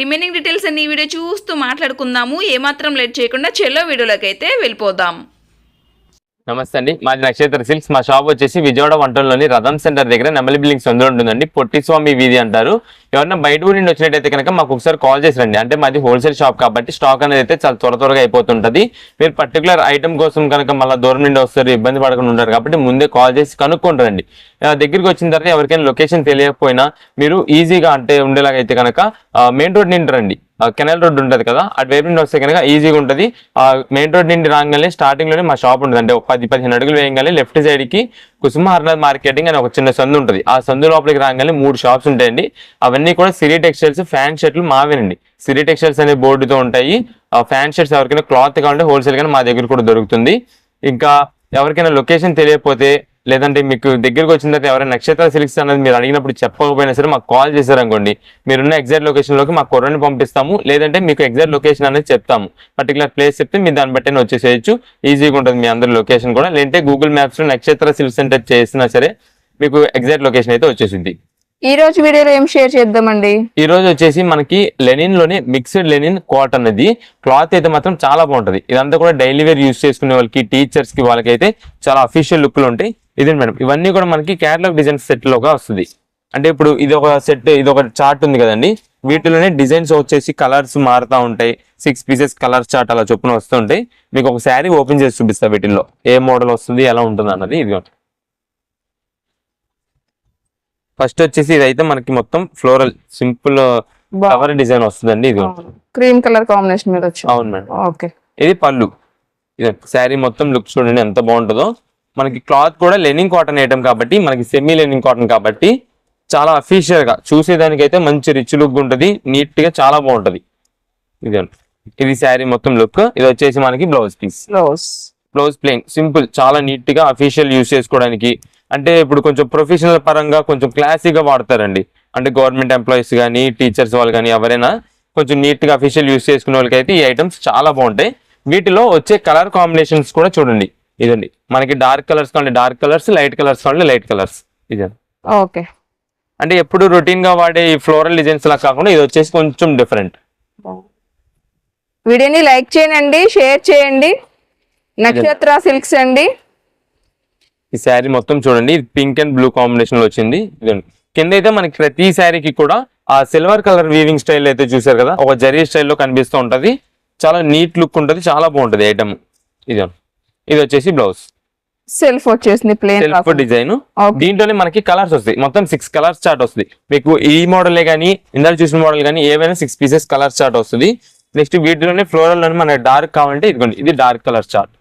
Remaining details అన్ని ఈ video చూస్తూ మాట్లాడుకుందాము. ఏమాత్రం లేట్ చేయకుండా చెల్లో వీడియోలోకి అయితే వెళ్ళిపోదాం. నమస్తే అండి. మాది నక్షత్ర సిల్క్స్. మా షాప్ వచ్చేసి విజయవాడ వంటల్లోని రథం సెంటర్ దగ్గర నెమలి బిల్డింగ్స్ అందులో ఉంటుందండి. పొట్టి స్వామి వీధి అంటారు. ఎవరైనా బయట ఊరి నుండి వచ్చినట్టయితే కనుక మాకు ఒకసారి కాల్ చేసి రండి అంటే మాది హోల్సేల్ షాప్ కాబట్టి స్టాక్ అనేది అయితే చాలా త్వర త్వరగా అయిపోతుంటుంది. మీరు పర్టికులర్ ఐటమ్ కోసం కనుక మళ్ళీ దూరం నుండి వస్తారు ఇబ్బంది పడకుండా ఉంటారు కాబట్టి ముందే కాల్ చేసి కనుక్కుంటారండి రండి. దగ్గరికి వచ్చిన తర్వాత ఎవరికైనా లొకేషన్ తెలియకపోయినా మీరు ఈజీగా అంటే ఉండేలాగా అయితే కనుక మెయిన్ రోడ్ నిండి రండి. కెనల్ రోడ్ ఉంటుంది కదా అటువైపు నుండి వస్తే కనుక ఈజీగా ఉంటుంది. ఆ మెయిన్ రోడ్ నుండి రాగానే స్టార్టింగ్లోనే మా షాప్ ఉంటుంది. అంటే ఒక పది పదిహేను అడుగులు వేయగానే లెఫ్ట్ సైడ్కి కుసుమ హర్నాథ్ మార్కెటింగ్ అని ఒక చిన్న సందు ఉంటుంది. ఆ సందు లోపలికి రాగానే మూడు షాప్స్ ఉంటాయండి. అవన్నీ కూడా సిరీ టెక్స్టైల్స్ ఫ్యాన్ షర్ట్లు మావేనండి. సిరీ టెక్స్టైల్స్ అనే బోర్డుతో ఉంటాయి. ఆ ఫ్యాన్ షర్ట్స్ ఎవరికైనా క్లాత్ కావాలంటే హోల్సేల్ కానీ మా దగ్గర కూడా దొరుకుతుంది. ఇంకా ఎవరికైనా లొకేషన్ తెలియకపోతే లేదంటే మీకు దగ్గరకు వచ్చిన తర్వాత ఎవరైనా నక్షత్ర సిల్క్స్ అనేది మీరు అడిగినప్పుడు చెప్పకపోయినా సరే మాకు కాల్ చేశారనుకోండి. మీరున్న ఎగ్జాక్ట్ లొకేషన్లోకి మా కొర్రని పంపిస్తాము. లేదంటే మీకు ఎగ్జాక్ట్ లొకేషన్ అనేది చెప్తాము. పర్టికులర్ ప్లేస్ చెప్తే మీరు దాన్ని బట్టి వచ్చేసేయచ్చు. ఈజీగా ఉంటుంది మీ అందరి లొకేషన్ కూడా. లేదంటే గూగుల్ మ్యాప్స్లో నక్షత్ర సిల్క్స్ సెంటర్ చేసినా సరే మీకు ఎగ్జాక్ట్ లొకేషన్ అయితే వచ్చేసింది. ఈ రోజు వీడియోలో ఏం షేర్ చేద్దామండి? ఈ రోజు వచ్చేసి మనకి లెనిన్లోనే మిక్స్డ్ లెనిన్ కాటన్ అనేది క్లాత్ అయితే మాత్రం చాలా బాగుంటది. ఇదంతా కూడా డైలీ వేర్ యూస్ చేసుకునే వాళ్ళకి టీచర్స్కి వాళ్ళకైతే చాలా అఫీషియల్ లుక్లో ఉంటాయి. ఇదే మేడం? ఇవన్నీ కూడా మనకి క్యాటలాగ్ డిజైన్ సెట్ లోగా వస్తుంది. అంటే ఇప్పుడు ఇది ఒక సెట్ ఇది ఒక చార్ట్ ఉంది కదండి. వీటిలోనే డిజైన్స్ వచ్చేసి కలర్స్ మారుతా ఉంటాయి. సిక్స్ పీసెస్ కలర్ చార్ట్ అలా చొప్పున వస్తుంటాయి మీకు ఒక శారీ ఓపెన్ చేసి చూపిస్తా వీటిల్లో. ఏ మోడల్ వస్తుంది ఎలా ఉంటుంది అన్నది ఇది ఫస్ట్ వచ్చేసి ఇదైతే మనకి మొత్తం ఫ్లోరల్ సింపుల్ ఫ్లవర్ డిజైన్ వస్తుందండి ఇది. క్రీమ్ కలర్ కాంబినేషన్ మీద అవును మేడం. ఓకే. ఇది పళ్ళు. ఇది శారీ మొత్తం లుక్ చూడండి ఎంత బాగుంటుందో. మనకి క్లాత్ కూడా లెనింగ్ కాటన్ ఐటమ్ కాబట్టి మనకి సెమీ లెనింగ్ కాటన్ కాబట్టి చాలా అఫీషియల్గా చూసేదానికైతే మంచి రిచ్ లుక్ ఉంటుంది. నీట్గా చాలా బాగుంటది. ఇది ఇది శారీ మొత్తం లుక్ ఇది వచ్చేసి మనకి blouse piece blouse blouse plain simple చాలా నీట్గా అఫీషియల్ యూస్ చేసుకోవడానికి. అంటే ఇప్పుడు కొంచెం ప్రొఫెషనల్ పరంగా కొంచెం క్లాసీగా వాడతారండి. అంటే గవర్నమెంట్ ఎంప్లాయీస్ కానీ టీచర్స్ వాళ్ళు కానీ ఎవరైనా కొంచెం నీట్గా అఫీషియల్ యూస్ చేసుకునే వాళ్ళకి అయితే ఈ ఐటమ్స్ చాలా బాగుంటాయి. వీటిలో వచ్చే కలర్ కాంబినేషన్స్ కూడా చూడండి. ఇదండి. మనకి డార్క్ కలర్స్ కావాలి డార్క్ కలర్స్ లైట్ కలర్స్ కావాలి లైట్ కలర్స్ ఇదండి ఓకే. అంటే ఎప్పుడు రొటీన్గా వాడే ఈ ఫ్లోరల్ డిజైన్స్ లా కాకుండా ఇది వచ్చేసి కొంచెం డిఫరెంట్ వీడియోని లైక్ చేయండి షేర్ చేయండి. నక్షత్ర సిల్క్స్ అండి. ఈ శారీ మొత్తం చూడండి. ఇది పింక్ అండ్ బ్లూ కాంబినేషన్లో వచ్చింది. ఇదండి. కింద అయితే మనకి ప్రతి శారీకి కూడా ఆ సిల్వర్ కలర్ వీవింగ్ స్టైల్ అయితే చూసారు కదా? ఒక జరీ స్టైల్లో కనిపిస్తూ ఉంటది. చాలా నీట్ లుక్ ఉంటది. చాలా బాగుంటది ఐటమ్ ఇది ఇది వచ్చేసి బ్లౌజ్. సెల్ఫ్ వచ్చేసింది ప్లేన్ సెల్ఫ్ డిజైన్. దీంట్లోనే మనకి కలర్స్ వస్తాయి. మొత్తం సిక్స్ కలర్స్ చార్ట్ వస్తుంది. మీకు ఈ మోడలే కానీ ఇందాక చూసిన మోడల్ కానీ ఏవైనా సిక్స్ పీసెస్ కలర్ చార్ట్ వస్తుంది. నెక్స్ట్ వీటిలోనే ఫ్లోరల్లోనే మనకి డార్క్ కావాలంటే ఇదిగోండి ఇది డార్క్ కలర్ చార్ట్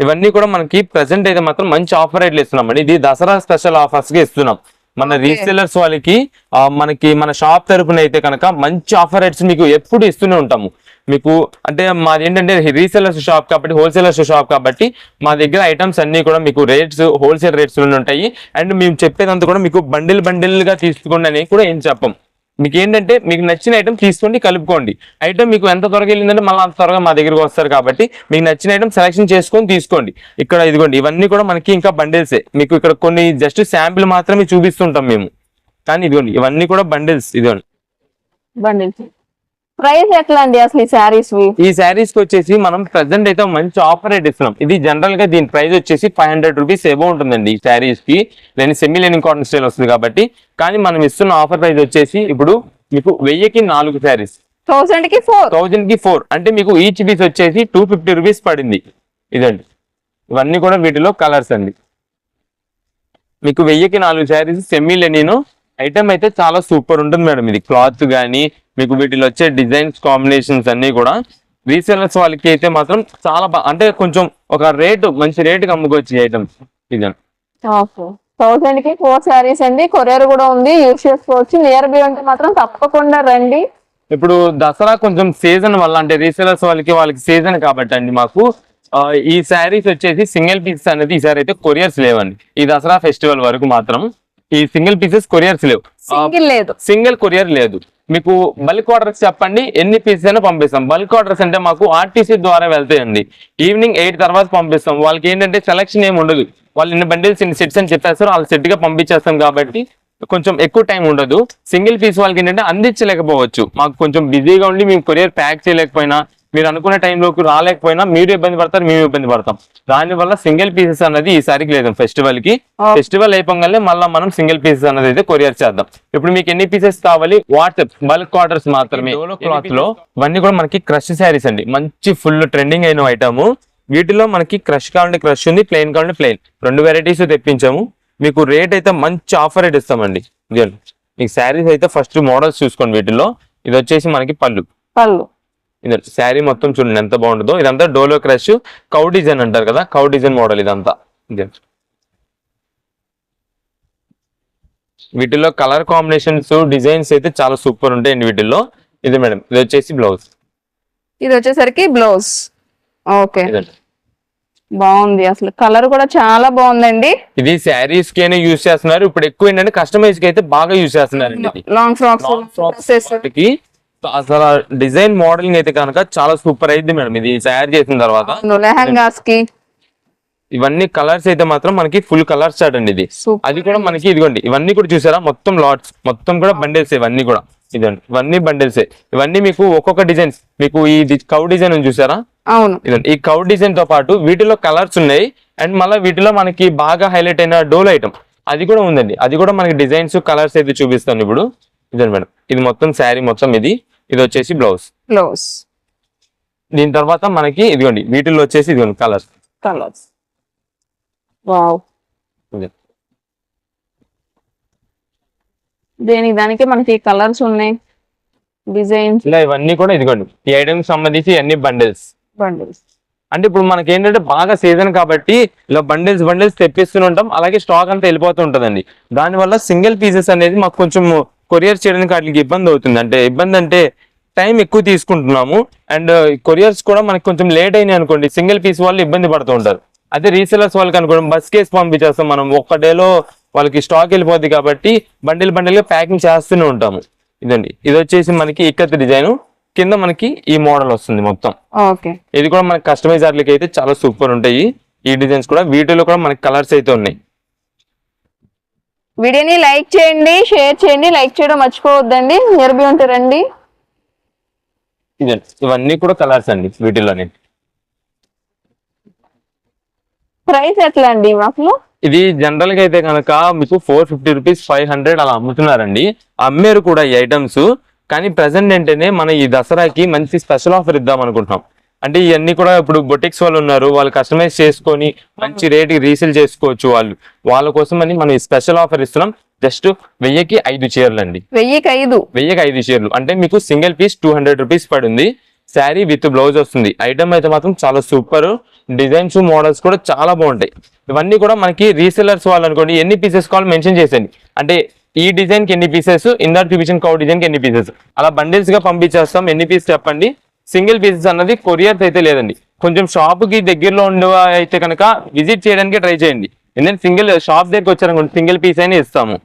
ఇవన్నీ కూడా మనకి ప్రెసెంట్ అయితే మాత్రం మంచి ఆఫర్ రేట్లు ఇస్తున్నాం ఇది దసరా స్పెషల్ ఆఫర్స్గా ఇస్తున్నాం. మన రీసెలర్స్ వాళ్ళకి మనకి మన షాప్ తరపున అయితే కనుక మంచి ఆఫర్ రేట్స్ మీకు ఎప్పుడు ఇస్తూనే ఉంటాము. మీకు అంటే మాది ఏంటంటే రీసెలర్స్ షాప్ కాబట్టి హోల్సేలర్స్ షాప్ కాబట్టి మా దగ్గర ఐటమ్స్ అన్నీ కూడా మీకు రేట్స్ హోల్సేల్ రేట్స్ ఉంటాయి. అండ్ మేము చెప్పేదంతా కూడా మీకు బండిల్ బండిల్గా తీసుకోండి అని కూడా ఏం చెప్పం. మీకు ఏంటంటే మీకు నచ్చిన ఐటమ్ తీసుకోండి కలుపుకోండి. ఐటమ్ మీకు ఎంత త్వరగా వెళ్ళిందంటే మళ్ళీ అంత త్వరగా మా దగ్గరకు వస్తారు కాబట్టి మీకు నచ్చిన ఐటమ్ సెలెక్షన్ చేసుకొని తీసుకోండి. ఇక్కడ ఇదిగోండి ఇవన్నీ కూడా మనకి ఇంకా బండిల్సే మీకు ఇక్కడ కొన్ని జస్ట్ శాంపిల్ మాత్రమే చూపిస్తుంటాం మేము. కానీ ఇదిగోండి ఇవన్నీ కూడా బండిల్స్ ఇదిగోండి. బండిల్స్ ప్రైస్ ఎట్లా అండి అసలు ఈ శారీస్ ఈ శారీస్కి వచ్చేసి మనం ప్రెసెంట్ అయితే మంచి ఆఫర్ రేట్ ఇస్తున్నాం. ఇది జనరల్గా దీని ప్రైస్ వచ్చేసి ఫైవ్ హండ్రెడ్ రూపీస్ ఎబో ఉంటుందండి ఈ శారీస్కి. నేను సెమీ లెనింగ్ కాటన్ స్టైల్ వస్తుంది కాబట్టి. కానీ మనం ఇస్తున్న ఆఫర్ ప్రైస్ వచ్చేసి ఇప్పుడు మీకు వెయ్యికి నాలుగు శారీస్. థౌసండ్కి ఫోర్ థౌజండ్కి ఫోర్ అంటే మీకు ఈచ్ పీస్ వచ్చేసి టూ ఫిఫ్టీ రూపీస్ పడింది. ఇదండి. ఇవన్నీ కూడా వీటిలో కలర్స్ అండి. మీకు వెయ్యికి నాలుగు శారీస్ సెమీ లెనిన్ ఐటమ్ అయితే చాలా సూపర్ ఉంటుంది మేడం. ఇది క్లాత్ కానీ మీకు వీటిలో వచ్చే డిజైన్స్ కాంబినేషన్స్ అన్ని కూడా రీసేలర్స్ వాళ్ళకి అయితే మాత్రం చాలా బా అంటే కొంచెం ఒక రేటు మంచి రేటుకి అమ్ముకోవచ్చు ఐటమ్స్ ఇదండి థౌసండ్కి ఫోర్ శారీస్ అండి. కొరియర్ కూడా ఉంది. యూస్ చేసుకోవచ్చు. నియర్ బై ఉంటే మాత్రం తప్పకుండా రండి. ఇప్పుడు దసరా కొంచెం సీజన్ వల్ల అంటే రీసేలర్స్ వాళ్ళకి వాళ్ళకి సీజన్ కాబట్టి అండి మాకు ఈ శారీస్ వచ్చేసి సింగిల్ పీసెస్ అనేది ఈసారి అయితే కొరియర్స్ లేవండి. ఈ దసరా ఫెస్టివల్ వరకు మాత్రం ఈ సింగిల్ పీసెస్ కొరియర్స్ లేవు. సింగిల్ లేదు. సింగిల్ కొరియర్ లేదు. మీకు బల్క్ ఆర్డర్స్ చెప్పండి ఎన్ని పీసెస్ అయినా పంపిస్తాం. బల్క్ ఆర్డర్స్ అంటే మాకు ఆర్టీసీ ద్వారా వెళ్తాయండి. ఈవినింగ్ ఎయిట్ తర్వాత పంపిస్తాం. వాళ్ళకి ఏంటంటే సెలక్షన్ ఏమి ఉండదు. వాళ్ళు ఇన్ని బండిల్స్ ఇన్ని సెట్స్ అని చెప్పేస్తారు. వాళ్ళు సెట్గా పంపించేస్తాం కాబట్టి కొంచెం ఎక్కువ టైం ఉండదు. సింగిల్ పీస్ వాళ్ళకి ఏంటంటే అందించలేకపోవచ్చు. మాకు కొంచెం బిజీగా ఉండి మేము కొరియర్ ప్యాక్ చేయలేకపోయినా మీరు అనుకున్న టైంలోకి రాలేకపోయినా మీరు ఇబ్బంది పడతారు మేము ఇబ్బంది పడతాం. దానివల్ల సింగిల్ పీసెస్ అన్నది ఈసారికి లేదు ఫెస్టివల్కి. ఫెస్టివల్ అయిపోగానే మళ్ళీ మనం సింగిల్ పీసెస్ అనేది అయితే కొరియర్ చేద్దాం. ఇప్పుడు మీకు ఎన్ని పీసెస్ కావాలి? వాట్సాప్ బల్క్ ఆర్డర్స్ మాత్రమే. క్లాత్లో ఇవన్నీ కూడా మనకి క్రష్ శారీస్ అండి. మంచి ఫుల్ ట్రెండింగ్ అయిన ఐటమ్ వీటిలో మనకి క్రష్ కావాలంటే క్రష్ ఉంది ప్లెయిన్ కావాలంటే ప్లెయిన్ రెండు వెరైటీస్ తెప్పించాము. మీకు రేట్ అయితే మంచి ఆఫర్ రేట్ ఇస్తామండి. మీకు శారీస్ అయితే ఫస్ట్ మోడల్స్ చూసుకోండి వీటిలో ఇది వచ్చేసి మనకి పళ్ళు. పళ్ళు. శారీ మొత్తం చూడండి ఎంత బాగుంటుందో. ఇదంతా డోలో క్రష్ కౌ డిజైన్ అంటారు కదా కౌ డిజైన్ మోడల్ ఇదంతా. ఇది వీటిలో కలర్ కాంబినేషన్స్ డిజైన్స్ అయితే చాలా సూపర్ ఉంటాయండి వీటిల్లో. ఇది మేడం ఇది వచ్చేసి బ్లౌజ్. ఇది వచ్చేసరికి బ్లౌజ్. ఓకే. బాగుంది అసలు. కలర్ కూడా చాలా బాగుందండి. ఇది శారీస్కి యూస్ చేస్తున్నారు. ఇప్పుడు ఎక్కువ ఏంటంటే కస్టమైజ్కి అయితే బాగా యూస్ చేస్తున్నారండి ఇది. లాంగ్ ఫ్రాక్స్ అసలు డిజైన్ మోడలింగ్ అయితే కనుక చాలా సూపర్ అయింది మేడం. ఇది తయారు చేసిన తర్వాత. లెహంగాస్కి ఇవన్నీ కలర్స్ అయితే మాత్రం మనకి ఫుల్ కలర్స్ చాట్ అండి ఇది. అది కూడా మనకి ఇదిగోండి ఇవన్నీ కూడా చూసారా? మొత్తం లాట్స్ మొత్తం కూడా బండిల్స్ ఇవన్నీ కూడా. ఇదండి ఇవన్నీ బండిల్స్ ఇవన్నీ మీకు ఒక్కొక్క డిజైన్స్ మీకు ఈ కౌ డిజైన్ చూసారా? అవును. ఇదండి ఈ కౌ డిజైన్తో పాటు వీటిలో కలర్స్ ఉన్నాయి. అండ్ మళ్ళీ వీటిలో మనకి బాగా హైలైట్ అయిన డోల్ ఐటమ్ అది కూడా ఉందండి. అది కూడా మనకి డిజైన్స్ కలర్స్ అయితే చూపిస్తాను ఇప్పుడు. ఇదండి మేడం. ఇది మొత్తం శారీ మొత్తం ఇది. ఇది వచ్చేసి బ్లౌజ్. బ్లౌజ్. దీని తర్వాత మనకి ఇదిగోండి వీటిల్లో వచ్చేసి ఇదిగోండి కలర్స్ కలర్స్. వావ్. దేనికి దానికి మనకి కలర్స్ ఉన్నాయి. డిజైన్స్. ఇలా ఇవన్నీ కూడా ఇదిగోండి ఈ ఐటమ్స్ సంబంధించి అన్ని బండిల్స్. బండిల్స్. అంటే ఇప్పుడు మనకి ఏంటంటే బాగా సీజన్ కాబట్టి ఇలా బండిల్స్ బండిల్స్ తెప్పిస్తుంటాం అలాగే స్టాక్ అంతా వెళ్ళిపోతూ ఉంటుందండి. దానివల్ల సింగిల్ పీసెస్ అనేది మాకు కొంచెం కొరియర్ చేయడానికి వాటికి ఇబ్బంది అవుతుంది. అంటే ఇబ్బంది అంటే టైం ఎక్కువ తీసుకుంటున్నాము. అండ్ కొరియర్స్ కూడా మనకి కొంచెం లేట్ అయినాయి అనుకోండి. సింగిల్ పీస్ వాళ్ళు ఇబ్బంది పడుతూ ఉంటారు. అదే రీసెలర్స్ వాళ్ళకి అనుకోండి బస్ కేసు పంపించేస్తాం మనం. ఒక్క డేలో వాళ్ళకి స్టాక్ వెళ్ళిపోద్ది కాబట్టి బండిల్ బండిల్గా ప్యాకింగ్ చేస్తూనే ఉంటాము. ఇదండి. ఇది వచ్చేసి మనకి ఇక్కత్ డిజైన్. కింద మనకి ఈ మోడల్ వస్తుంది మొత్తం. ఇది కూడా మనకి కస్టమైజర్లకి అయితే చాలా సూపర్ ఉంటాయి. ఈ డిజైన్స్ కూడా వీటిలో కూడా మనకి కలర్స్ అయితే ఉన్నాయి. వీడియోని లైక్ చేయండి షేర్ చేయండి లైక్ చేయడం మర్చిపోవద్దండి. నియర్ బి ఉంటారండి ఇవన్నీ కూడా కలర్స్ అండి వీటిలోనే. ప్రైస్ ఎట్లా అండి అసలు ఇది జనరల్గా అయితే కనుక మీకు four fifty rupees five hundred అలా అమ్ముతున్నారండి. అమ్మారు కూడా ఈ ఐటమ్స్ కానీ ప్రెసెంట్ ఏంటనే మన ఈ దసరాకి మంచి స్పెషల్ ఆఫర్ ఇద్దాం అనుకుంటున్నాం. అంటే ఇవన్నీ కూడా ఇప్పుడు బొటిక్స్ వాళ్ళు ఉన్నారు వాళ్ళు కస్టమైజ్ చేసుకొని మంచి రేట్ రీసేల్ చేసుకోవచ్చు వాళ్ళు. వాళ్ళ కోసం అని మనం స్పెషల్ ఆఫర్ ఇస్తున్నాం. జస్ట్ వెయ్యికి ఐదు చీరలు అండి. వెయ్యికి ఐదు. వెయ్యికి ఐదు చీరలు. అంటే మీకు single piece two hundred rupees పడింది. శారీ విత్ బ్లౌజ్ వస్తుంది. ఐటమ్ అయితే మాత్రం చాలా సూపర్ డిజైన్స్ మోడల్స్ కూడా చాలా బాగుంటాయి. ఇవన్నీ కూడా మనకి రీసెలర్స్ వాళ్ళు అనుకోండి ఎన్ని పీసెస్ కావాలి మెన్షన్ చేసేయండి. అంటే ఈ డిజైన్కి ఎన్ని పీసెస్ ఇందాక చూపించిన కౌ డిజైన్కి ఎన్ని పీసెస్ అలా బండిల్స్గా పంపించేస్తాం. ఎన్ని పీస్ చెప్పండి? సింగిల్ పీసెస్ అన్నది కొరియర్స్ అయితే లేదండి. కొంచెం షాప్కి దగ్గరలో ఉండే అయితే కనుక విజిట్ చేయడానికి ట్రై చేయండి. ఎందుకంటే సింగిల్ షాప్ దగ్గరికి వచ్చారనుకోండి సింగిల్ పీస్ అయినా ఇస్తాము.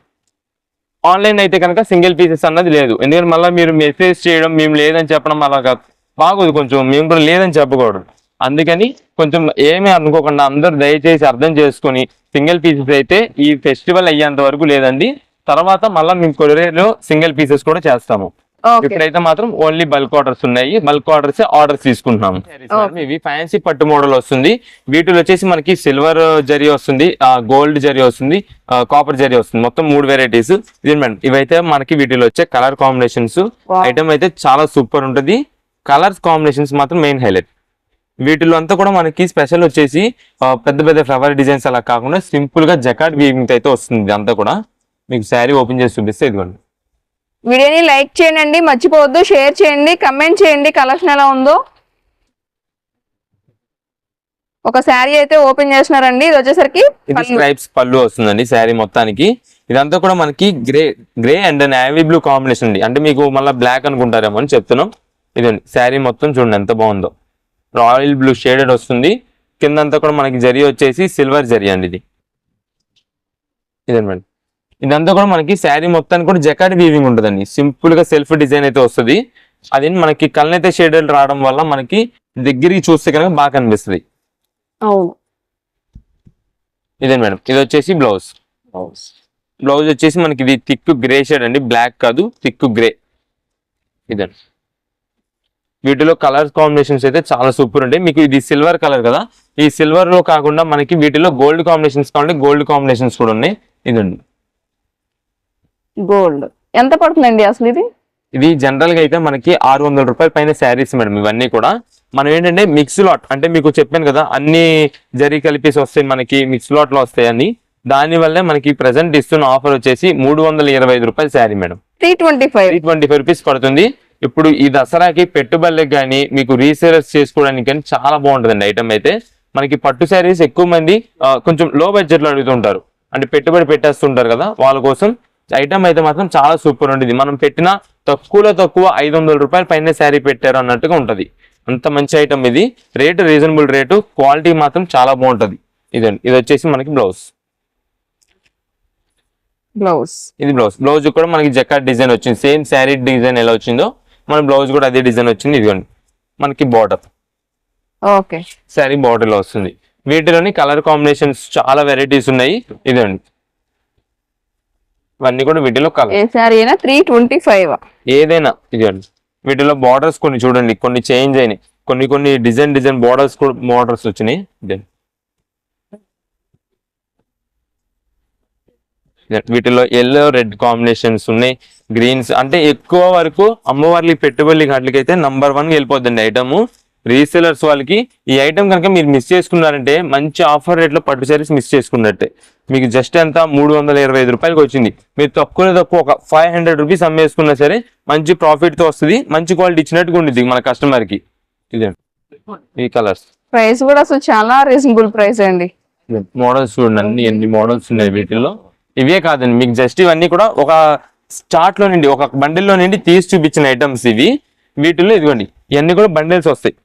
ఆన్లైన్ అయితే కనుక సింగిల్ పీసెస్ అన్నది లేదు. ఎందుకంటే మళ్ళీ మీరు మెసేజ్ చేయడం మేము లేదని చెప్పడం అలాగా బాగోదు కొంచెం మేము కూడా లేదని చెప్పకూడదు. అందుకని కొంచెం ఏమీ అనుకోకుండా అందరూ దయచేసి అర్థం చేసుకొని సింగిల్ పీసెస్ అయితే ఈ ఫెస్టివల్ అయ్యేంత వరకు లేదండి. తర్వాత మళ్ళీ మేము కొరియర్లో సింగిల్ పీసెస్ కూడా చేస్తాము. ఇప్పుడైతే మాత్రం ఓన్లీ బల్క్ ఆర్డర్స్ ఉన్నాయి. బల్క్ ఆర్డర్స్ ఆర్డర్స్ తీసుకుంటున్నాము. ఇవి ఫ్యాన్సీ పట్టు మోడల్ వస్తుంది. వీటిలో వచ్చేసి మనకి సిల్వర్ జరీ వస్తుంది గోల్డ్ జరీ వస్తుంది కాపర్ జరీ వస్తుంది. మొత్తం మూడు వెరైటీస్ ఇది మేడం ఇవైతే మనకి వీటిలో వచ్చే కలర్ కాంబినేషన్స్. ఐటమ్ అయితే చాలా సూపర్ ఉంటుంది. కలర్స్ కాంబినేషన్స్ మాత్రం మెయిన్ హైలైట్ వీటిలో అంతా కూడా మనకి స్పెషల్ వచ్చేసి పెద్ద పెద్ద ఫ్లవర్ డిజైన్స్ అలా కాకుండా సింపుల్గా జకాట్ వీవింగ్ అయితే వస్తుంది ఇదంతా కూడా. మీకు శారీ ఓపెన్ చేసి చూపిస్తే ఇదిగోండి. వీడియోని లైక్ చేయండి మర్చిపోవద్దు షేర్ చేయండి కమెంట్ చేయండి కలెక్షన్ ఎలా ఉందో. ఒక శారీ అయితే ఓపెన్ చేస్తున్నారండి ఇది వచ్చేసరికి. స్ట్రైప్స్ పళ్ళు వస్తుందండి శారీ మొత్తానికి. ఇదంతా కూడా మనకి grey grey and navy blue combination అండి. అంటే మీకు మళ్ళీ బ్లాక్ అనుకుంటారేమో అని చెప్తున్నాం. ఇదండి శారీ మొత్తం చూడండి ఎంత బాగుందో. రాయల్ బ్లూ షేడెడ్ వస్తుంది. కిందంతా కూడా మనకి జరీ వచ్చేసి సిల్వర్ జరీ అండి ఇది. ఇదనమాట ఇదంతా కూడా మనకి శారీ మొత్తానికి కూడా జకాట్ వీవింగ్ ఉంటుందండి. సింపుల్గా సెల్ఫ్ డిజైన్ అయితే వస్తుంది. అది మనకి కళ్ళనైతే షేడెడ్ రావడం వల్ల మనకి దగ్గరికి చూస్తే కనుక బాగా కనిపిస్తుంది. అవును. ఇదే మేడం. ఇది వచ్చేసి బ్లౌజ్ బ్లౌజ్ వచ్చేసి మనకి ఇది థిక్ గ్రే షేడ్ అండి. బ్లాక్ కాదు థిక్ గ్రే ఇదండి వీటిలో కలర్ కాంబినేషన్స్ అయితే చాలా సూపర్ ఉంటాయి. మీకు ఇది సిల్వర్ కలర్ కదా. ఈ సిల్వర్లో కాకుండా మనకి వీటిలో గోల్డ్ కాంబినేషన్స్ కావాలంటే గోల్డ్ కాంబినేషన్స్ కూడా ఉన్నాయి. ఇదండి. గోల్డ్. ఎంత పడుతుందండి అసలు ఇది? ఇది జనరల్గా అయితే మనకి ఆరు వందల రూపాయల పైన శారీస్ మేడం ఇవన్నీ కూడా. మనం ఏంటంటే మిక్స్ లాట్ అంటే మీకు చెప్పాను కదా అన్ని జరీ కలిపేసి వస్తాయి మనకి మిక్స్ లాట్లో వస్తాయని దాని వల్లే మనకి ప్రెసెంట్ ఇస్తున్న ఆఫర్ వచ్చేసి మూడు వందల ఇరవై ఐదు రూపాయల sari madam. Three twenty five. Three twenty five rupees పడుతుంది. ఇప్పుడు ఈ దసరాకి పెట్టుబడులకు కానీ మీకు రీసేలర్స్ చేసుకోవడానికి కానీ చాలా బాగుంటుందండి ఐటమ్ అయితే. మనకి పట్టు శారీస్ ఎక్కువ మంది కొంచెం లో బడ్జెట్లో అడుగుతుంటారు. అంటే పెట్టుబడి పెట్టేస్తుంటారు కదా వాళ్ళ కోసం ఐటమ్ అయితే మాత్రం చాలా సూపర్ ఉంటుంది మనం పెట్టిన తక్కువలో తక్కువ ఐదు వందల రూపాయల పైన శారీ పెట్టారు అన్నట్టుగా ఉంటది. అంత మంచి ఐటమ్ ఇది. రేటు రీజనబుల్ రేటు క్వాలిటీ మాత్రం చాలా బాగుంటది. ఇదండి. ఇది వచ్చేసి మనకి బ్లౌజ్ బ్లౌజ్ ఇది బ్లౌజ్ బ్లౌజ్ కూడా మనకి జకాట్ డిజైన్ వచ్చింది. సేమ్ శారీ డిజైన్ ఎలా వచ్చిందో మన బ్లౌజ్ కూడా అదే డిజైన్ వచ్చింది. ఇదిగోండి. మనకి బార్డర్ ఓకే శారీ బార్డర్లో వస్తుంది. వీటిలోని కలర్ కాంబినేషన్స్ చాలా వెరైటీస్ ఉన్నాయి. ఇదండి ఇవన్నీ కూడా వీటిలో కలర్. ఏ శారీ అయినా త్రీ ట్వంటీ ఫైవ్ ఏదైనా ఇదండి వీటిలో బార్డర్స్ కొన్ని చూడండి కొన్ని చేంజ్ అయినాయి. కొన్ని కొన్ని డిజైన్ డిజైన్ బార్డర్స్ కూడా బార్డర్స్ వచ్చినాయి. వీటిలో ఎల్లో రెడ్ కాంబినేషన్స్ ఉన్నాయి. గ్రీన్స్ అంటే ఎక్కువ వరకు అమ్మవార్లకి పెట్టుబడి వాటికి అయితే నంబర్ వన్ వెళ్ళిపోద్దండి ఐటమ్ రీసేలర్స్ వాళ్ళకి ఈ ఐటమ్ కనుక మీరు మిస్ చేసుకున్నారంటే మంచి ఆఫర్ రేట్లో పట్టు సారీస్ మిస్ చేసుకున్నట్టే. మీకు జస్ట్ ఎంత? మూడు వందల ఇరవై ఐదు రూపాయలకి వచ్చింది. మీరు తక్కువ తక్కువ ఒక ఫైవ్ హండ్రెడ్ రూపీస్ అమ్మేసుకున్నా సరే మంచి ప్రాఫిట్తో వస్తుంది మంచి క్వాలిటీ ఇచ్చినట్టుగా ఉంటుంది మన కస్టమర్కి. ఇదే ఈ కలర్స్ ప్రైస్ కూడా అసలు చాలా రీజనబుల్ ప్రైస్ అండి. మోడల్స్ చూడండి అన్ని ఎన్ని మోడల్స్ ఉన్నాయి వీటిల్లో. ఇవే కాదండి మీకు జస్ట్ ఇవన్నీ కూడా ఒక స్టార్ట్లో నుండి ఒక bundle లో నుండి తీసి చూపించిన ఐటమ్స్ ఇవి. వీటిల్లో ఇదిగోండి ఇవన్నీ కూడా బండిల్స్ వస్తాయి.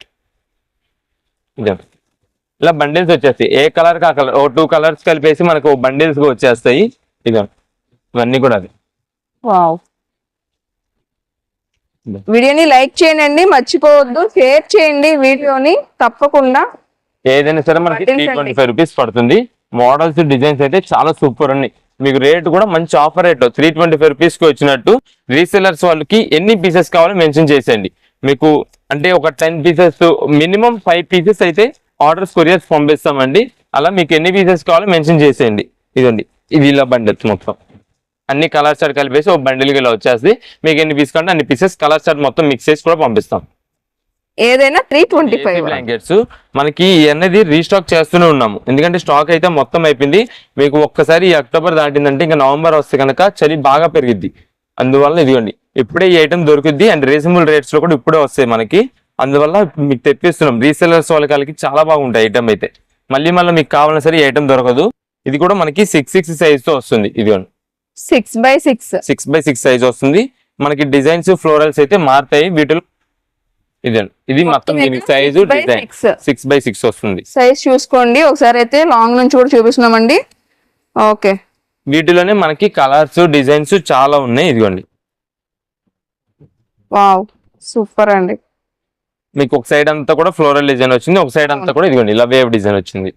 ఇలా బండిల్స్ వచ్చేస్తాయి. ఏ కలర్ కా కలర్? ఓ టూ కలర్స్ కలిపేసి మనకు బండిల్స్ వచ్చేస్తాయి. ఇదే ఇవన్నీ కూడా అది. వీడియోని లైక్ చేయండి మర్చిపోవద్దు. షేర్ చేయండి వీడియోని తప్పకుండా. ఏదైనా సరే మనకి త్రీ. ట్వంటీ ఫైవ్ రూపీస్ పడుతుంది. మోడల్స్ డిజైన్స్ అయితే చాలా సూపర్ ఉన్నాయి. మీకు రేట్ కూడా మంచి offer rate three twenty five రూపీస్కి వచ్చినట్టు. రీసెలర్స్ వాళ్ళకి ఎన్ని పీసెస్ కావాలో మెన్షన్ చేసేయండి. మీకు అంటే ఒక ten pieces minimum five pieces అయితే ఆర్డర్స్ కొరియర్స్ పంపిస్తామండి. అలా మీకు ఎన్ని పీసెస్ కావాలో మెన్షన్ చేసేయండి. ఇదండి ఇది ఇలా బండిల్స్ మొత్తం. అన్ని కలర్ చార్ట్ కలిపేసి ఒక బండిల్ ఇలా వచ్చేసి మీకు ఎన్ని పీస్ కావాలంటే అన్ని పీసెస్ కలర్ చార్ట్ మొత్తం మిక్స్ చేసి కూడా పంపిస్తాం. ఏదైనా త్రీ ట్వంటీ ఫైవ్ బ్లాంకెట్స్ మనకి అనేది రీస్టాక్ చేస్తూనే ఉన్నాము. ఎందుకంటే స్టాక్ అయితే మొత్తం అయిపోయింది. మీకు ఒక్కసారి అక్టోబర్ దాటిందంటే ఇంకా నవంబర్ వస్తే కనుక చలి బాగా పెరిగిద్ది. అందువల్ల ఇదిగోండి ఇప్పుడే ఈ ఐటమ్ దొరుకుద్ది. అండ్ రీజనబుల్ రేట్స్లో కూడా ఇప్పుడే వస్తాయి మనకి. అందువల్ల మీకు తెప్పిస్తున్నాం. రీసెలర్స్ వాళ్ళకి చాలా బాగుంటాయి ఐటమ్ అయితే. మళ్ళీ మళ్ళీ మీకు కావాలన్నా సరే ఈ ఐటమ్ దొరకదు. ఇది కూడా మనకి సిక్స్ సిక్స్ సైజ్తో వస్తుంది ఇదిగోండి six by six six by six size వస్తుంది. మనకి డిజైన్స్ ఫ్లోరల్స్ అయితే మారుతాయి. వీటిలో ఇదండి ఇది మొత్తం దీనికి size design six. Six by six వస్తుంది. సైజ్ చూసుకోండి. ఒకసారి అయితే లాంగ్ నుంచి కూడా చూపిస్తున్నామండి. ఓకే వీటిలోనే మనకి కలర్స్ డిజైన్స్ చాలా ఉన్నాయి. ఇదిగోండి. వావ్ సూపర్ అండి. మీకు ఒక సైడ్ అంతా కూడా ఫ్లోరల్ డిజైన్ వచ్చింది ఒక సైడ్ అంతా కూడా ఇదిగోండి ఇలా వేవ్ డిజైన్ వచ్చింది.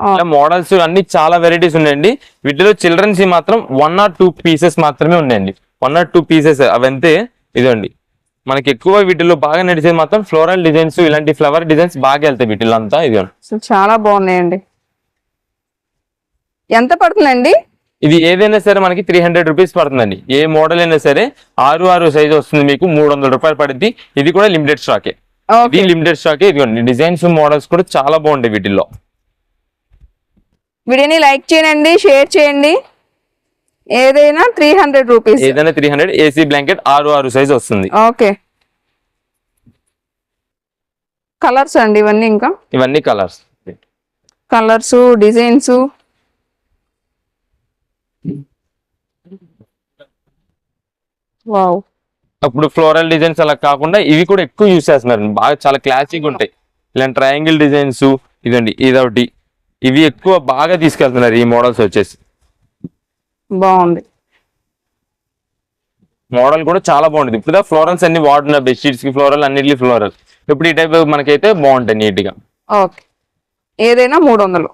ఇలా మోడల్స్ అన్ని చాలా వెరైటీస్ ఉన్నాయండి. వీటిలో చిల్డ్రన్స్ మాత్రం వన్ ఆర్ టూ పీసెస్ మాత్రమే ఉన్నాయండి. వన్ ఆర్ టూ పీసెస్ అవంతే ఇదండి మనకి ఎక్కువ వీటిలో బాగా నడిచేది మాత్రం ఫ్లోరల్ డిజైన్స్ ఇలాంటి ఫ్లవర్ డిజైన్స్ బాగా వెళ్తాయి వీటిలో అంతా. ఇదిగోండి. అసలు చాలా బాగున్నాయండి. ఎంత పడుతుందండి? ఇది ఏదైనా సరే మనకి త్రీ హండ్రెడ్ రూపీస్ పడుతుందండి. ఏ మోడల్ అయినా సరే ఆరు ఆరు సైజ్ వస్తుంది మీకు మూడు వందల రూపాయలు పడుద్ది. ఇది కూడా లిమిటెడ్ స్టాకే ఇది లిమిటెడ్ స్టాకే ఇదిగోండి డిజైన్స్ మోడల్స్ కూడా చాలా బాగుంటాయి వీటిల్లో. వీడియోని లైక్ చేయండి షేర్ చేయండి. ఏదైనా త్రీ హండ్రెడ్ రూపీస్ ఏదైనా త్రీ హండ్రెడ్ ఏసీ బ్లాంకెట్ ఆరు ఆరు సైజ్ వస్తుంది. ఓకే. కలర్స్ అండి ఇవన్నీ ఇంకా? ఇవన్నీ కలర్స్ కలర్స్ డిజైన్స్ అప్పుడు ఫ్లోరల్ డిజైన్స్ అలా కాకుండా ఇవి కూడా ఎక్కువ యూస్ చేస్తున్నారు. బాగా చాలా క్లాసిక్ ఉంటాయి. ఇలాంటి ట్రయాంగిల్ డిజైన్స్ ఇదండి ఇదొకటి. ఇవి ఎక్కువ బాగా తీసుకెళ్తున్నారు ఈ మోడల్స్ వచ్చేసి. బాగుంది. మోడల్ కూడా చాలా బాగుంటుంది. ఇప్పుడు ఫ్లోరల్స్ అన్ని వాడుతున్న బెడ్షీట్స్కి ఫ్లోరల్ అన్నిటికీ ఫ్లోరల్. ఇప్పుడు ఈ టైప్ మనకైతే బాగుంటాయి నీట్గా ఓకే. ఏదైనా మూడు వందలు.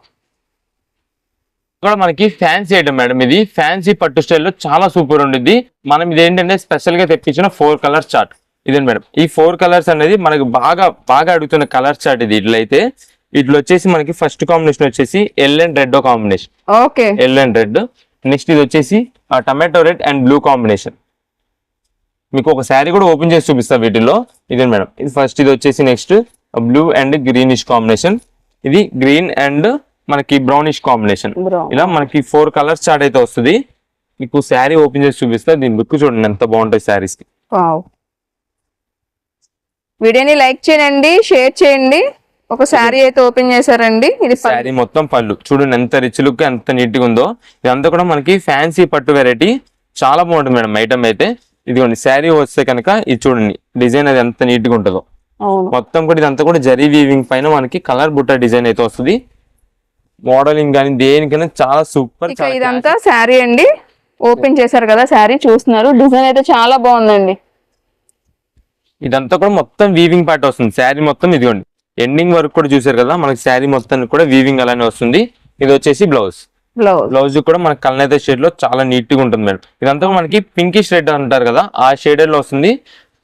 కూడా మనకి ఫ్యాన్సీ ఐటమ్ మేడం ఇది. ఫ్యాన్సీ పట్టు స్టైల్లో చాలా సూపర్ ఉంటుంది మనం ఇది ఏంటంటే స్పెషల్గా తెప్పించిన ఫోర్ కలర్స్ చార్ట్ ఇదే మేడం ఈ ఫోర్ కలర్స్ అనేది మనకి బాగా బాగా అడుగుతున్న కలర్ చార్ట్ ఇది ఇట్లా అయితే ఇట్లా వచ్చేసి మనకి ఫస్ట్ కాంబినేషన్ వచ్చేసి L and red combination okay. L and red next ఇది వచ్చేసి tomato red and blue combination మీకు ఒక శారీ కూడా ఓపెన్ చేసి చూపిస్తా వీటిల్లో. ఇదే మేడం ఇది ఫస్ట్ ఇది వచ్చేసి next blue and greenish combination ఇది గ్రీన్ అండ్ మనకి బ్రౌనిష్ కాంబినేషన్. ఇలా మనకి ఫోర్ కలర్స్ చార్ట్ అయితే వస్తుంది. మీకు శారీ ఓపెన్ చేసి చూపిస్తా. దీని లుక్ చూడండి ఎంత బాగుంటాయి శారీస్కి. వీడియోని లైక్ చేయండి షేర్ చేయండి. ఒక శారీ అయితే ఓపెన్ చేశారండి. ఇది శారీ మొత్తం పళ్ళు. చూడండి ఎంత రిచ్ లుక్ ఎంత నీట్గా ఉందో. ఇదంతా కూడా మనకి ఫ్యాన్సీ పట్టు వెరైటీ చాలా బాగుంటుంది మేడం ఐటమ్ అయితే. ఇదిగోండి శారీ వస్తే కనుక ఇది చూడండి డిజైన్ అది ఎంత నీట్గా ఉంటుందో. మొత్తం కూడా ఇదంతా కూడా జరీ వీవింగ్ పైన మనకి కలర్ బుట్ట డిజైన్ అయితే వస్తుంది. మోడలింగ్ కానీ దేనికైనా చాలా సూపర్ ఇదంతా శారీ అండి. ఓపెన్ చేశారు కదా శారీ చూస్తున్నారు. డిజైన్ అయితే చాలా బాగుందండి. ఇదంతా కూడా మొత్తం వీవింగ్ పార్ట్ వస్తుంది. శారీ మొత్తం ఇదిగోండి. ఎండింగ్ వరకు కూడా చూసారు కదా మనకి శారీ మొత్తం కూడా వీవింగ్ అలానే వస్తుంది. ఇది వచ్చేసి బ్లౌజ్ బ్లౌజ్ బ్లౌజ్ కూడా మనకి కలనైతే షేడ్లో చాలా నీట్గా ఉంటుంది మేడం. ఇదంతా మనకి పింకిష్ రెడ్ అంటారు కదా ఆ షేడెడ్లో వస్తుంది.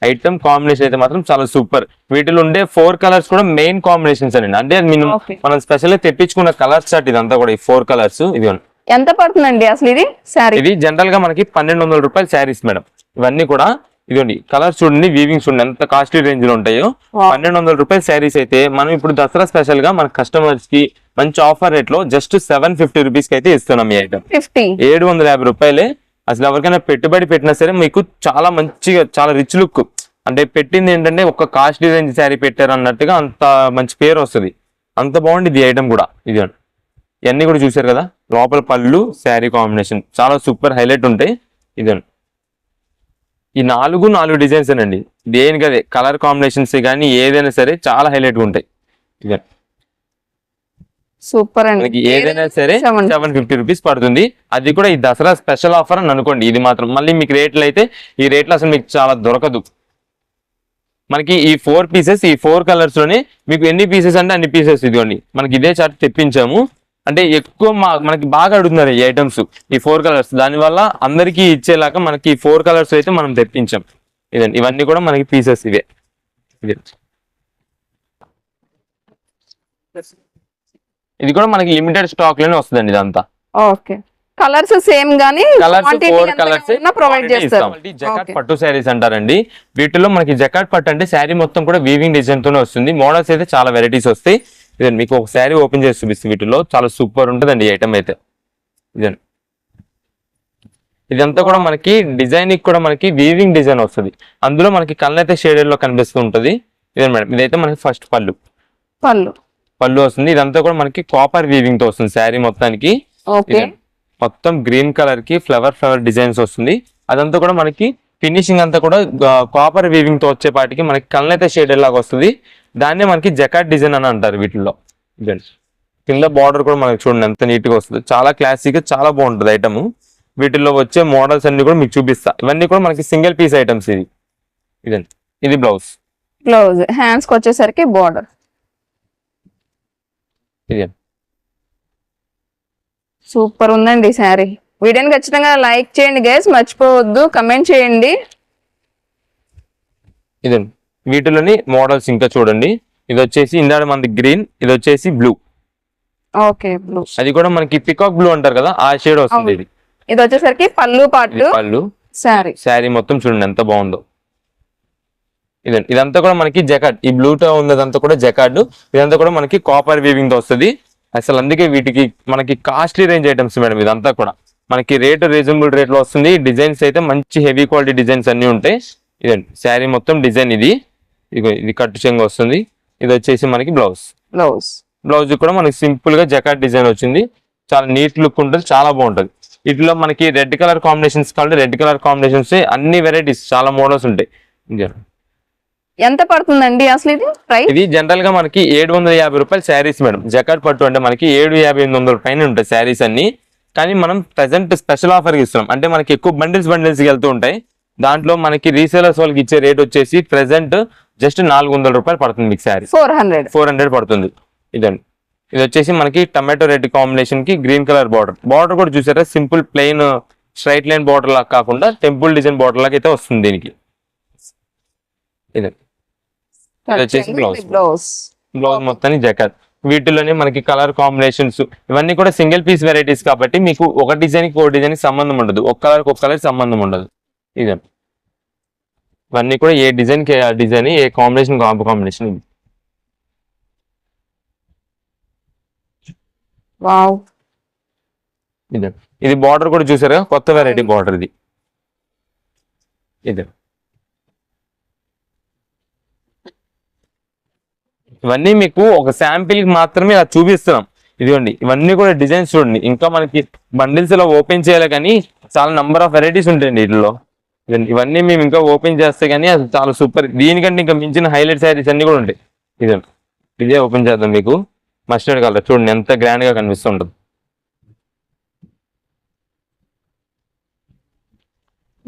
ఐటమ్ కాంబినేషన్ అయితే మాత్రం చాలా సూపర్. వీటిలో ఉండే ఫోర్ కలర్స్ కూడా మెయిన్ కాంబినేషన్స్ అండి. అంటే మనం. మనం స్పెషల్గా తెప్పించుకున్న కలర్స్ చార్ట్ ఇదంతా కూడా ఈ ఫోర్ కలర్స్ ఇది ఎంత పడుతుందండి అసలు ఇది? శారీ? ఇది జనరల్గా మనకి పన్నెండు వందల రూపాయల శారీస్ మేడం. ఇవన్నీ కూడా ఇదిగోండి కలర్స్ చూడండి వీవింగ్ చూడండి ఎంత కాస్ట్లీ రేంజ్లో ఉంటాయో. పన్నెండు వందల రూపాయల శారీస్ అయితే మనం ఇప్పుడు దసరా స్పెషల్గా మన కస్టమర్స్కి మంచి ఆఫర్ రేట్లో జస్ట్ సెవెన్ ఫిఫ్టీ రూపీస్ అయితే ఇస్తున్నాం ఈ ఐటమ్ ఫిఫ్టీ ఏడు వందల యాభై రూపాయలే అసలు ఎవరికైనా పెట్టుబడి పెట్టినా సరే మీకు చాలా మంచిగా చాలా రిచ్ లుక్ అంటే పెట్టింది ఏంటంటే ఒక కాస్ట్లీ రేంజ్ శారీ పెట్టారు అన్నట్టుగా అంత మంచి పేరు వస్తుంది. అంత బాగుంది ఇది ఐటమ్ కూడా ఇది ఇవన్నీ కూడా చూసారు కదా లోపల పళ్ళు శారీ కాంబినేషన్. చాలా సూపర్ హైలైట్ ఉంటాయి. ఇది ఈ నాలుగు నాలుగు డిజైన్స్ అండి. దేనికి అదే కలర్ కాంబినేషన్స్ కానీ ఏదైనా సరే చాలా హైలైట్గా ఉంటాయి. ఇదే సూపర్ అండి. మనకి ఏదైనా సరే. సెవెన్. ఫిఫ్టీ రూపీస్ పడుతుంది. అది కూడా ఈ దసరా స్పెషల్ ఆఫర్ అని అనుకోండి. ఇది మాత్రం మళ్ళీ మీకు రేట్లు అయితే ఈ రేట్లు అసలు మీకు చాలా దొరకదు. మనకి ఈ ఫోర్ పీసెస్ ఈ ఫోర్ కలర్స్లోనే మీకు ఎన్ని పీసెస్ అంటే అన్ని పీసెస్ ఇదిగోండి. మనకి ఇదే చార్ట్ తెప్పించాము. అంటే ఎక్కువ మా మనకి బాగా అడుగుతున్నారు ఈ ఐటమ్స్ ఈ ఫోర్ కలర్స్. దానివల్ల అందరికీ ఇచ్చేలాగా మనకి ఈ ఫోర్ కలర్స్ అయితే మనం తెప్పించాం. ఇదండి. ఇవన్నీ కూడా మనకి పీసెస్ ఇవే. ఇదే. ఇది కూడా మనకి లిమిటెడ్ స్టాక్లోనే వస్తుందండి ఇదంతా. ఓకే. కలర్స్ సేమ్ గానీ కలర్స్ ఫోర్ కలర్స్ ప్రొవైడ్ చేస్తారు. జకాట్. పట్టు శారీస్ అంటారండి. వీటిలో మనకి జకాట్ పట్టు అంటే శారీ మొత్తం కూడా వీవింగ్ డిజైన్ తోనే వస్తుంది. మోడల్స్ అయితే చాలా వెరైటీస్ వస్తాయి. ఇదండి మీకు ఒక శారీ ఓపెన్ చేసి చూపిస్తుంది వీటిలో చాలా సూపర్ ఉంటుందండి ఐటమ్ అయితే. ఇదండి ఇదంతా కూడా మనకి డిజైన్ కూడా మనకి వీవింగ్ డిజైన్ వస్తుంది. అందులో మనకి కళ్ళైతే షేడెడ్లో కనిపిస్తూ ఉంటది. ఇదే మేడం ఇదైతే మనకి ఫస్ట్ పళ్ళు. పళ్ళు. పళ్ళు వస్తుంది. ఇదంతా కూడా మనకి కాపర్ వీవింగ్తో వస్తుంది శారీ మొత్తానికి. మొత్తం గ్రీన్ కలర్కి ఫ్లవర్ ఫ్లవర్ డిజైన్స్ వస్తుంది. అదంతా కూడా మనకి ఫినిషింగ్ అంతా కూడా కాపర్ వీవింగ్తో వచ్చేపాటికి మనకి కళ్ళైతే షేడ్ లాగా వస్తుంది. దాన్నే మనకి జకాట్ డిజైన్ అని అంటారు వీటిల్లో. కింద బార్డర్ కూడా మనకి చూడండి ఎంత నీట్గా వస్తుంది. చాలా క్లాసిక్ చాలా బాగుంటుంది ఐటమ్ వీటిల్లో వచ్చే మోడల్స్ అన్ని కూడా మీకు చూపిస్తా. ఇవన్నీ కూడా మనకి సింగిల్ పీస్ ఐటమ్స్ ఇది ఇదండి. ఇది బ్లౌజ్ బ్లౌజ్ హ్యాండ్స్ వచ్చేసరికి బార్డర్ సూపర్ ఉందండి శారీ వీడియోని ఖచ్చితంగా లైక్ చేయండి గైస్ మర్చిపోవద్దు. కమెంట్ చేయండి. ఇదండి వీటిలోని మోడల్స్ ఇంకా చూడండి. ఇది వచ్చేసి ఇందాడ మనది గ్రీన్ ఇది వచ్చేసి బ్లూ ఓకే బ్లూ అది కూడా మనకి పికాక్ బ్లూ అంటారు కదా ఆ షేడ్ వస్తుంది. ఇది. ఇది వచ్చేసరికి పళ్ళు పాటు పళ్ళు. శారీ శారీ మొత్తం చూడండి ఎంత బాగుందో. ఇదండి ఇదంతా కూడా మనకి జకాడ్ ఈ బ్లూ తో ఉన్నదంతా కూడా జకాడ్ ఇదంతా కూడా మనకి కాపర్ వీవింగ్తో వస్తుంది. అసలు అందుకే వీటికి మనకి కాస్ట్లీ రేంజ్ ఐటమ్స్ మేడం ఇదంతా కూడా. మనకి రేట్ రీజనబుల్ రేట్లో వస్తుంది. డిజైన్స్ అయితే మంచి హెవీ క్వాలిటీ డిజైన్స్ అన్ని ఉంటాయి. ఇదండి శారీ మొత్తం డిజైన్ ఇది. ఇది కట్టు చెంగు వస్తుంది. ఇది వచ్చేసి మనకి బ్లౌజ్ బ్లౌజ్ బ్లౌజ్ కూడా మనకి సింపుల్గా జకాట్ డిజైన్ వచ్చింది. చాలా నీట్ లుక్ ఉంటుంది చాలా బాగుంటది. వీటిలో మనకి రెడ్ కలర్ కాంబినేషన్స్ కావాలి రెడ్ కలర్ కాంబినేషన్స్ అన్ని వెరైటీస్ చాలా మోడల్స్ ఉంటాయి. ఎంత పడుతుందండి అసలు ఇది ప్రైస్ ఇది జనరల్గా మనకి ఏడు వందల యాభై రూపాయలు శారీస్ మేడం. జకాట్ పట్టు అంటే మనకి ఏడు యాభై ఎనిమిది వందల పైన ఉంటాయి శారీస్ అన్ని. కానీ మనం ప్రెసెంట్ స్పెషల్ ఆఫర్ ఇస్తున్నాం. అంటే మనకి ఎక్కువ బండిల్స్ బండిల్స్ వెళ్తూ ఉంటాయి. దాంట్లో మనకి రీసేలర్స్ వాళ్ళకి ఇచ్చే రేట్ వచ్చేసి ప్రెసెంట్ జస్ట్ నాలుగు వందల రూపాయలు పడుతుంది మీకు sari. Four hundred. Four hundred పడుతుంది. ఇదండి. ఇది వచ్చేసి మనకి టమాటో రెడ్ కాంబినేషన్కి గ్రీన్ కలర్ బార్డర్ బార్డర్ కూడా చూసారా? Simple plain straight line border లాగా కాకుండా టెంపుల్ డిజైన్ బార్డర్ లాగా అయితే వస్తుంది దీనికి. ఇదండి. ఇది వచ్చేసి. బ్లౌజ్ బ్లౌజ్ మొత్తానికి జకాత్ వీటిలోనే మనకి కలర్ కాంబినేషన్స్ ఇవన్నీ కూడా సింగిల్ పీస్ వెరైటీస్ కాబట్టి మీకు ఒక డిజైన్కి ఒక డిజైన్ సంబంధం ఉండదు. ఒక కలర్ ఒక కలర్ సంబంధం ఉండదు. ఇదే ఇవన్నీ కూడా ఏ డిజైన్కి ఆ డిజైన్ ఏ కాంబినేషన్ కాంబినేషన్ ఇది. వావ్ ఇదే ఇది బార్డర్ కూడా చూసారా? కొత్త వెరైటీ బార్డర్ ఇది. ఇదే ఇవన్నీ మీకు ఒక శాంపిల్ మాత్రమే ఇలా చూపిస్తున్నాం. ఇదిగోండి ఇవన్నీ కూడా డిజైన్స్ చూడండి. ఇంకా మనకి బండిల్స్లో ఓపెన్ చేయాలి కానీ చాలా నంబర్ ఆఫ్ వెరైటీస్ ఉంటాయండి వీటిలో ఇదండి ఇవన్నీ మేము ఇంకా ఓపెన్ చేస్తే కానీ అది చాలా సూపర్ దీనికంటే ఇంకా మించిన హైలైట్ శారీస్ అన్ని కూడా ఉంటాయి. ఇదండి ఇదే ఓపెన్ చేద్దాం మీకు. మస్టర్డ్ కలర్ చూడండి ఎంత గ్రాండ్గా కనిపిస్తుంటుంది.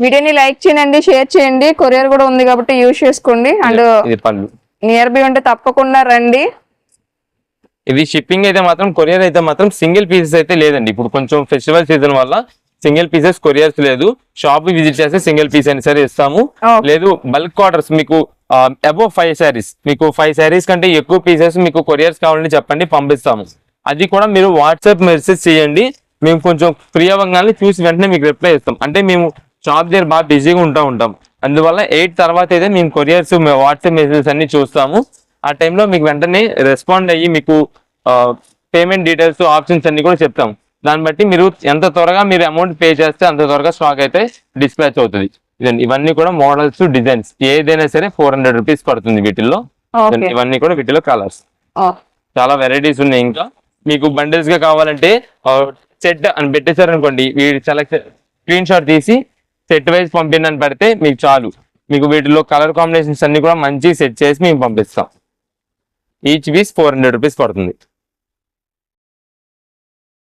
వీడియోని లైక్ చేయండి షేర్ చేయండి. కొరియర్ కూడా ఉంది కాబట్టి యూజ్ చేసుకోండి. అండ్ ఇది పళ్ళు. నియర్ బై ఉంటే తప్పకుండా రండి. ఇది షిప్పింగ్ అయితే మాత్రం కొరియర్ అయితే మాత్రం సింగిల్ పీసెస్ అయితే లేదండి. ఇప్పుడు కొంచెం ఫెస్టివల్ సీజన్ వల్ల సింగిల్ పీసెస్ కొరియర్స్ లేదు. షాప్ విజిట్ చేస్తే సింగిల్ పీస్ అయినా సరే ఇస్తాము. లేదు బల్క్ ఆర్డర్స్ మీకు అబోవ్ ఫైవ్ శారీస్ మీకు ఫైవ్ శారీస్ కంటే ఎక్కువ పీసెస్ మీకు కొరియర్స్ కావాలని చెప్పండి పంపిస్తాము. అది కూడా మీరు వాట్సాప్ మెసేజ్ చేయండి. మేము కొంచెం ఫ్రీ అవ్వగానే చూసి వెంటనే మీకు రిప్లై ఇస్తాం అంటే మేము షాప్ దగ్గర బాగా బిజీగా ఉంటా ఉంటాం. అందువల్ల ఎయిట్ తర్వాత అయితే మేము కొరియర్స్ వాట్సాప్ మెసేజెస్ అన్ని చూస్తాము. ఆ టైంలో మీకు వెంటనే రెస్పాండ్ అయ్యి మీకు పేమెంట్ డీటెయిల్స్ ఆప్షన్స్ అన్ని కూడా చెప్తాం దాన్ని బట్టి మీరు ఎంత త్వరగా మీరు అమౌంట్ పే చేస్తే అంత త్వరగా స్టాక్ అయితే డిస్పాచ్ అవుతుంది. ఇదండి. ఇవన్నీ కూడా మోడల్స్ డిజైన్స్. ఏదైనా సరే ఫోర్ హండ్రెడ్ రూపీస్ పడుతుంది వీటిల్లో. ఇవన్నీ కూడా వీటిలో కలర్స్. చాలా వెరైటీస్ ఉన్నాయి ఇంకా. మీకు బండిల్స్గా కావాలంటే సెట్ అని పెట్టేశారు అనుకోండి వీడి సెలెక్ట్ స్క్రీన్ షాట్ తీసి సెట్ వైజ్ పంపిందని పెడితే మీకు చాలు. మీకు వీటిలో కలర్ కాంబినేషన్స్ అన్ని కూడా మంచి సెట్ చేసి మేము పంపిస్తాం. Each piece four hundred rupees పడుతుంది.